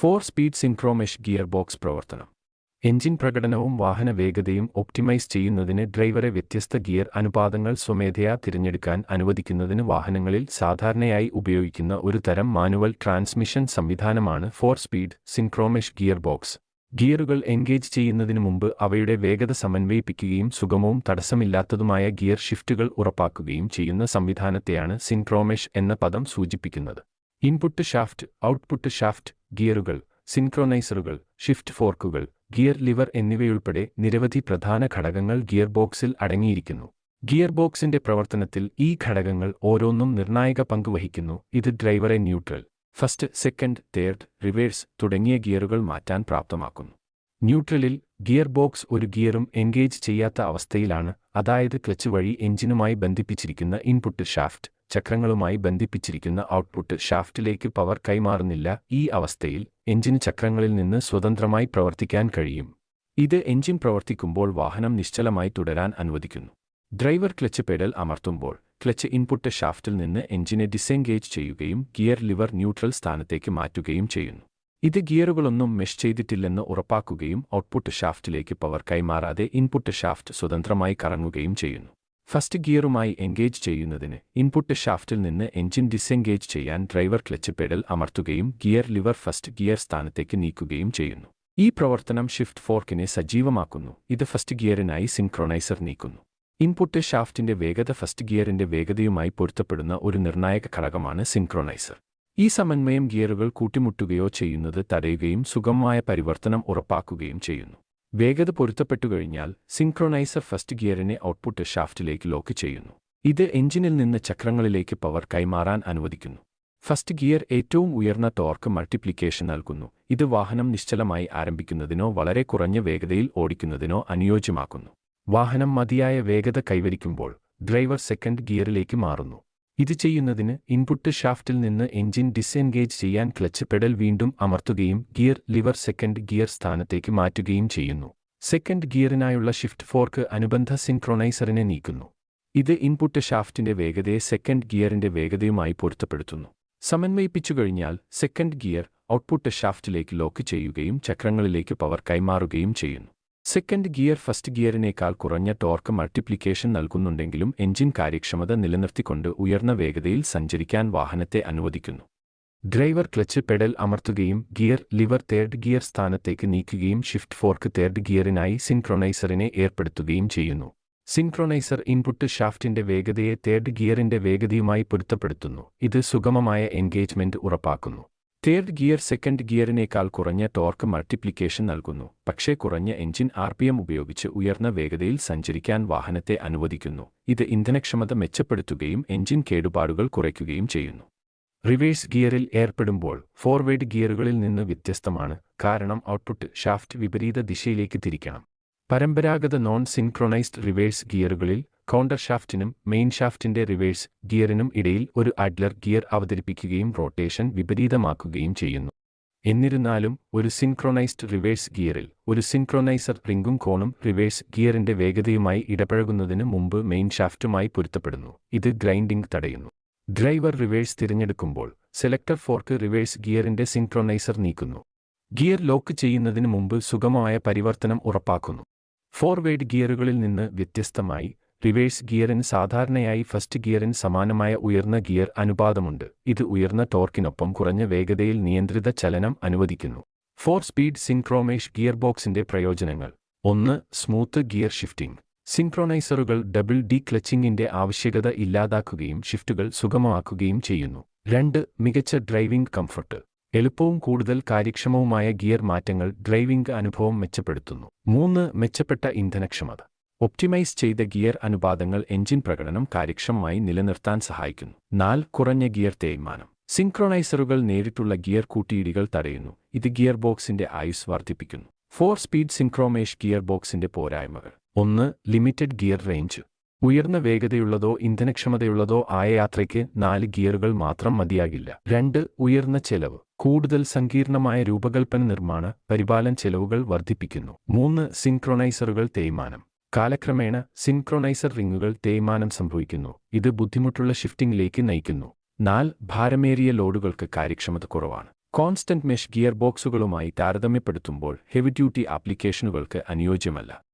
Four speed synchromesh gear box പ്രവർത്തനം. Engine പ്രകടനവും വാഹന വേഗതയും ഒപ്റ്റിമൈസ് ചെയ്യുന്നതിന് ഡ്രൈവറെ വ്യത്യസ്ത ഗിയർ അനുപാതങ്ങൾ സ്വമേധയാ തിരഞ്ഞെടുക്കാൻ അനുവദിക്കുന്നതിന് വാഹനങ്ങളിൽ സാധാരണയായി ഉപയോഗിക്കുന്ന ഒരു തരം മാനുവൽ ട്രാൻസ്മിഷൻ സംവിധാനമാണ് four speed synchromesh gear box ഗിയറുകൾ engage ചെയ്യുന്നതിന് മുമ്പ് അവയുടെ വേഗത സമന്വയിപ്പിക്കുകയും സുഗമവും തടസ്സമില്ലാത്തതുമായ ഗിയർ ഷിഫ്റ്റുകൾ ഉറപ്പാക്കുകയും ചെയ്യുന്ന സംവിധാനത്തെയാണ് സിൻക്രോമെഷ് എന്ന പദം സൂചിപ്പിക്കുന്നത്. ഇൻപുട്ട് ഷാഫ്റ്റ് ഔട്ട്പുട്ട് ഷാഫ്റ്റ് ഗിയറുകൾ സിൻക്രോണൈസറുകൾ ഷിഫ്റ്റ് ഫോർക്കുകൾ ഗിയർ ലിവർ എന്നിവയുൾപ്പെടെ നിരവധി പ്രധാന ഘടകങ്ങൾ ഗിയർ ബോക്സിൽ അടങ്ങിയിരിക്കുന്നു. ഗിയർ ബോക്സിന്റെ പ്രവർത്തനത്തിൽ ഈ ഘടകങ്ങൾ ഓരോന്നും നിർണായക പങ്ക് വഹിക്കുന്നു. ഇത് ഡ്രൈവറെ neutral first second third reverse തുടങ്ങിയ ഗിയറുകൾ മാറ്റാൻ പ്രാപ്തമാക്കുന്നു. ന്യൂട്രലിൽ ഗിയർ ബോക്സ് ഒരു ഗിയറും എൻഗേജ് ചെയ്യാത്ത അവസ്ഥയിലാണ്. അതായത് ക്ലച്ച് വഴി എഞ്ചിനുമായി ബന്ധിപ്പിച്ചിരിക്കുന്ന ഇൻപുട്ട് ഷാഫ്റ്റ്. ചക്രങ്ങളുമായി ബന്ധിപ്പിച്ചിരിക്കുന്ന ഔട്ട്പുട്ട് ഷാഫ്റ്റിലേക്ക് പവർ കൈമാറുന്നില്ല. ഈ അവസ്ഥയിൽ എഞ്ചിന് ചക്രങ്ങളിൽ നിന്ന് സ്വതന്ത്രമായി പ്രവർത്തിക്കാൻ കഴിയും. ഇത് എഞ്ചിൻ പ്രവർത്തിക്കുമ്പോൾ വാഹനം നിശ്ചലമായി തുടരാൻ അനുവദിക്കുന്നു. ഡ്രൈവർ ക്ലച്ച് പെഡൽ അമർത്തുമ്പോൾ ക്ലച്ച് ഇൻപുട്ട് ഷാഫ്റ്റിൽ നിന്ന് എഞ്ചിനെ ഡിസെൻഗേജ് ചെയ്യുകയും ഗിയർ ലിവർ ന്യൂട്രൽ സ്ഥാനത്തേക്ക് മാറ്റുകയും ചെയ്യുന്നു. ഇത് ഗിയറുകളൊന്നും മെഷ് ചെയ്തിട്ടില്ലെന്ന് ഉറപ്പാക്കുകയും ഔട്ട്പുട്ട് ഷാഫ്റ്റിലേക്ക് പവർ കൈമാറാതെ ഇൻപുട്ട് ഷാഫ്റ്റ് സ്വതന്ത്രമായി കറങ്ങുകയും ചെയ്യുന്നു. ഫസ്റ്റ് ഗിയറുമായി എൻഗേജ് ചെയ്യുന്നതിന് ഇൻപുട്ട് ഷാഫ്റ്റിൽ നിന്ന് എഞ്ചിൻ ഡിസെൻഗേജ് ചെയ്യാൻ ഡ്രൈവർ ക്ലച്ച് പെഡൽ അമർത്തുകയും ഗിയർ ലിവർ ഫസ്റ്റ് ഗിയർ സ്ഥാനത്തേക്ക് നീക്കുകയും ചെയ്യുന്നു. ഈ പ്രവർത്തനം ഷിഫ്റ്റ് ഫോർക്കിനെ സജീവമാക്കുന്നു. ഇത് ഫസ്റ്റ് ഗിയറിനായി സിൻക്രോണൈസർ നീക്കുന്നു. ഇൻപുട്ട് ഷാഫ്റ്റിന്റെ വേഗത ഫസ്റ്റ് ഗിയറിന്റെ വേഗതയുമായി പൊരുത്തപ്പെടുന്ന ഒരു നിർണായക ഘടകമാണ് സിൻക്രോണൈസർ. ഈ സമന്വയം ഗിയറുകൾ കൂട്ടിമുട്ടുകയോ ചെയ്യുന്നത് തടയുകയും സുഗമമായ പരിവർത്തനം ഉറപ്പാക്കുകയും ചെയ്യുന്നു. വേഗത പൊരുത്തപ്പെട്ടുകഴിഞ്ഞാൽ സിൻക്രോണൈസർ ഫസ്റ്റ് ഗിയറിനെ ഔട്ട്പുട്ട് ഷാഫ്റ്റിലേക്ക് ലോക്ക് ചെയ്യുന്നു. ഇത് എഞ്ചിനിൽ നിന്ന് ചക്രങ്ങളിലേക്ക് പവർ കൈമാറാൻ അനുവദിക്കുന്നു. ഫസ്റ്റ് ഗിയർ ഏറ്റവും ഉയർന്ന ടോർക്ക് മൾട്ടിപ്ലിക്കേഷൻ നൽകുന്നു. ഇത് വാഹനം നിശ്ചലമായി ആരംഭിക്കുന്നതിനോ വളരെ കുറഞ്ഞ വേഗതയിൽ ഓടിക്കുന്നതിനോ അനുയോജ്യമാക്കുന്നു. വാഹനം മതിയായ വേഗത കൈവരിക്കുമ്പോൾ ഡ്രൈവർ സെക്കൻഡ് ഗിയറിലേക്ക് മാറുന്നു. ഇത് ചെയ്യുന്നതിന് ഇൻപുട്ട് ഷാഫ്റ്റിൽ നിന്ന് എഞ്ചിൻ ഡിസ്എൻഗേജ് ചെയ്യാൻ ക്ലച്ച് പെഡൽ വീണ്ടും അമർത്തുകയും ഗിയർ ലിവർ സെക്കൻഡ് ഗിയർ സ്ഥാനത്തേക്ക് മാറ്റുകയും ചെയ്യുന്നു. സെക്കൻഡ് ഗിയറിനായുള്ള ഷിഫ്റ്റ് ഫോർക്ക് അനുബന്ധ സിൻക്രോണൈസറിനെ നീക്കുന്നു. ഇത് ഇൻപുട്ട് ഷാഫ്റ്റിന്റെ വേഗതയെ സെക്കൻഡ് ഗിയറിന്റെ വേഗതയുമായി പൊരുത്തപ്പെടുത്തുന്നു. സമന്വയിപ്പിച്ചു കഴിഞ്ഞാൽ സെക്കൻഡ് ഗിയർ ഔട്ട്പുട്ട് ഷാഫ്റ്റിലേക്ക് ലോക്ക് ചെയ്യുകയും ചക്രങ്ങളിലേക്ക് പവർ കൈമാറുകയും ചെയ്യുന്നു. സെക്കൻഡ് ഗിയർ ഫസ്റ്റ് ഗിയറിനേക്കാൾ കുറഞ്ഞ ടോർക്ക് മൾട്ടിപ്ലിക്കേഷൻ നൽകുന്നുണ്ടെങ്കിലും എഞ്ചിൻ കാര്യക്ഷമത നിലനിർത്തിക്കൊണ്ട് ഉയർന്ന വേഗതയിൽ സഞ്ചരിക്കാൻ വാഹനത്തെ അനുവദിക്കുന്നു. ഡ്രൈവർ ക്ലച്ച് പെഡൽ അമർത്തുകയും ഗിയർ ലിവർ തേർഡ് ഗിയർ സ്ഥാനത്തേക്ക് നീക്കുകയും ഷിഫ്റ്റ് ഫോർക്ക് തേർഡ് ഗിയറിനായി സിൻക്രോണൈസറിനെ ഏർപ്പെടുത്തുകയും ചെയ്യുന്നു. സിൻക്രോണൈസർ ഇൻപുട്ട് ഷാഫ്റ്റിന്റെ വേഗതയെ തേർഡ് ഗിയറിന്റെ വേഗതയുമായി പൊരുത്തപ്പെടുത്തുന്നു. ഇത് സുഗമമായ എൻഗേജ്മെന്റ് ഉറപ്പാക്കുന്നു. തേർഡ് ഗിയർ സെക്കൻഡ് ഗിയറിനേക്കാൾ കുറഞ്ഞ ടോർക്ക് മൾട്ടിപ്ലിക്കേഷൻ നൽകുന്നു. പക്ഷേ കുറഞ്ഞ എഞ്ചിൻ ആർ പി എം ഉപയോഗിച്ച് ഉയർന്ന വേഗതയിൽ സഞ്ചരിക്കാൻ വാഹനത്തെ അനുവദിക്കുന്നു. ഇത് ഇന്ധനക്ഷമത മെച്ചപ്പെടുത്തുകയും എഞ്ചിൻ കേടുപാടുകൾ കുറയ്ക്കുകയും ചെയ്യുന്നു. റിവേഴ്സ് ഗിയറിൽ ഏർപ്പെടുമ്പോൾ ഫോർവേഡ് ഗിയറുകളിൽ നിന്ന് വ്യത്യസ്തമാണ്. കാരണം ഔട്ട്പുട്ട് ഷാഫ്റ്റ് വിപരീത ദിശയിലേക്ക് തിരിക്കണം. പരമ്പരാഗത നോൺ സിൻക്രൊണൈസ്ഡ് റിവേഴ്സ് ഗിയറുകളിൽ കൗണ്ടർ ഷാഫ്റ്റിനും മെയിൻ ഷാഫ്റ്റിന്റെ റിവേഴ്സ് ഗിയറിനും ഇടയിൽ ഒരു അഡ്ലർ ഗിയർ അവതരിപ്പിക്കുകയും റൊട്ടേഷൻ വിപരീതമാക്കുകയും ചെയ്യുന്നു. എന്നിരുന്നാലും ഒരു സിൻക്രോണൈസ്ഡ് റിവേഴ്സ് ഗിയറിൽ ഒരു സിൻക്രോണൈസർ റിംഗും കോണും റിവേഴ്സ് ഗിയറിന്റെ വേഗതയുമായി ഇടപഴകുന്നതിന് മുമ്പ് മെയിൻ ഷാഫ്റ്റുമായി പൊരുത്തപ്പെടുന്നു. ഇത് ഗ്രൈൻഡിംഗ് തടയുന്നു. ഡ്രൈവർ റിവേഴ്സ് തിരഞ്ഞെടുക്കുമ്പോൾ സെലക്ടർ ഫോർക്ക് റിവേഴ്സ് ഗിയറിന്റെ സിൻക്രോണൈസർ നീക്കുന്നു. ഗിയർ ലോക്ക് ചെയ്യുന്നതിന് മുമ്പ് സുഗമമായ പരിവർത്തനം ഉറപ്പാക്കുന്നു. ഫോർവേഡ് ഗിയറുകളിൽ നിന്ന് വ്യത്യസ്തമായി റിവേഴ്സ് ഗിയറിന് സാധാരണയായി ഫസ്റ്റ് ഗിയറിന് സമാനമായ ഉയർന്ന ഗിയർ അനുപാതമുണ്ട്. ഇത് ഉയർന്ന ടോർക്കിനൊപ്പം കുറഞ്ഞ വേഗതയിൽ നിയന്ത്രിത ചലനം അനുവദിക്കുന്നു. ഫോർ സ്പീഡ് സിൻക്രോമേഷ് ഗിയർ ബോക്സിന്റെ പ്രയോജനങ്ങൾ. ഒന്ന് സ്മൂത്ത് ഗിയർ ഷിഫ്റ്റിംഗ്. സിൻക്രോണൈസറുകൾ ഡബിൾ ഡി ക്ലച്ചിങ്ങിന്റെ ആവശ്യകത ഇല്ലാതാക്കുകയും ഷിഫ്റ്റുകൾ സുഗമമാക്കുകയും ചെയ്യുന്നു. രണ്ട് മികച്ച ഡ്രൈവിംഗ് കംഫർട്ട്. എളുപ്പവും കൂടുതൽ കാര്യക്ഷമവുമായ ഗിയർ മാറ്റങ്ങൾ ഡ്രൈവിംഗ് അനുഭവം മെച്ചപ്പെടുത്തുന്നു. മൂന്ന് മെച്ചപ്പെട്ട ഇന്ധനക്ഷമത. ഒപ്റ്റിമൈസ് ചെയ്ത ഗിയർ അനുപാതങ്ങൾ എഞ്ചിൻ പ്രകടനം കാര്യക്ഷമമായി നിലനിർത്താൻ സഹായിക്കുന്നു. നാല് കുറഞ്ഞ ഗിയർ തേയ്മാനം. സിൻക്രോണൈസറുകൾ നേരിട്ടുള്ള ഗിയർ കൂട്ടിയിടികൾ തടയുന്നു. ഇത് ഗിയർ ബോക്സിന്റെ ആയുസ് വർദ്ധിപ്പിക്കുന്നു. ഫോർ സ്പീഡ് സിൻക്രോമേഷ് ഗിയർ ബോക്സിന്റെ പോരായ്മകൾ. ഒന്ന് ലിമിറ്റഡ് ഗിയർ റേഞ്ച്. ഉയർന്ന വേഗതയുള്ളതോ ഇന്ധനക്ഷമതയുള്ളതോ ആയ യാത്രയ്ക്ക് നാല് ഗിയറുകൾ മാത്രം മതിയാകില്ല. രണ്ട് ഉയർന്ന ചെലവ്. കൂടുതൽ സങ്കീർണമായ രൂപകൽപ്പന നിർമ്മാണ പരിപാലന ചെലവുകൾ വർദ്ധിപ്പിക്കുന്നു. മൂന്ന് സിൻക്രോണൈസറുകൾ തേയ്മാനം. കാലക്രമേണ സിൻക്രോണൈസർ റിങ്ങുകൾ തേയ്മാനം സംഭവിക്കുന്നു. ഇത് ബുദ്ധിമുട്ടുള്ള ഷിഫ്റ്റിംഗിലേക്ക് നയിക്കുന്നു. നാല് ഭാരമേറിയ ലോഡുകൾക്ക് കാര്യക്ഷമത കുറവാണ്. കോൺസ്റ്റന്റ് മെഷ് ഗിയർ ബോക്സുകളുമായി താരതമ്യപ്പെടുത്തുമ്പോൾ ഹെവി ഡ്യൂട്ടി ആപ്ലിക്കേഷനുകൾക്ക് അനുയോജ്യമല്ല.